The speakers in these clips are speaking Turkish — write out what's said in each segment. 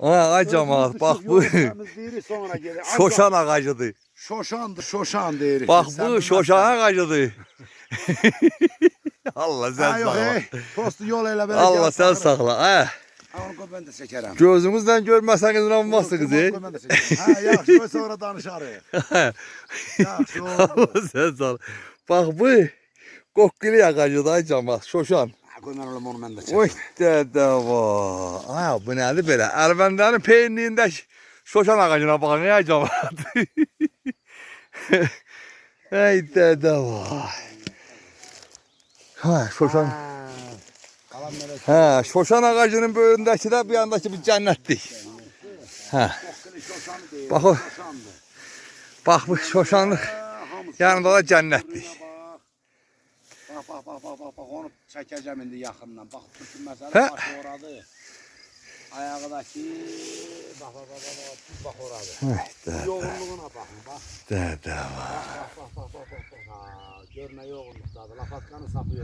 Ha ay cemaat bak bu şoşan ağacıdır. Şoşandı, şoşan deriz. Bak bu şoşan ağacıdır. Allah Ha sen yok sakla. hey. Postu yol elə belə. Allah sen sakla. Ha. Ha, Onu qoy mən də çəkərəm. Gözümüzden görmeseniz inanmazsınız. Onu mən də çəkərəm. Ha yaxşı sonra danışarıq. Yaxşı oldu. Allah sen sakla. Bak bu kokkili ağacıdır ay cemaat. Şoşan. Onu mən də Oy çəkərəm. dede va. Ay bu nedir belə? Ermənilərin peynirində şoşan ağacına baxın ya cemaat. Ey dede va. Ha şoşan. Ha, şoşan ağacının böyündəki də bir yandakı bir cənnətdir. Ha. Bax o- bax bu hamısı. yanında da cənnətdir. Bax, bax, bax, bax, bax, bax, onu çəkəcəm indi yaxından. Bax, bütün məsələ Hə. baş oradı. Ayağıdakı, bax, bax, bax, bax, bax, tut bax oradı. Ay dede, Yoğunluğuna baxın, bax. dede va. Bax, bax, bax, bax, bax, bax. Ha, gör nə yoğunluqdadır. Lapatkanın sapı.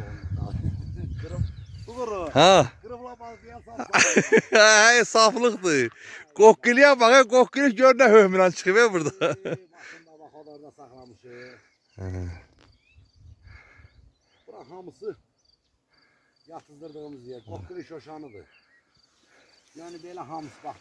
Qırıb, bu qırıb. Ha. Qırıb lapatkayan sapı. Ay saflıqdır. Kokkiliyə bax, ay, kokkili gör nə hömrən çıxıb ya burada. O da orada saxlamışıq. Hamısı yatızdırdığımız yer. Qoqqili şoşanıdır. Yəni belə hamısı bax.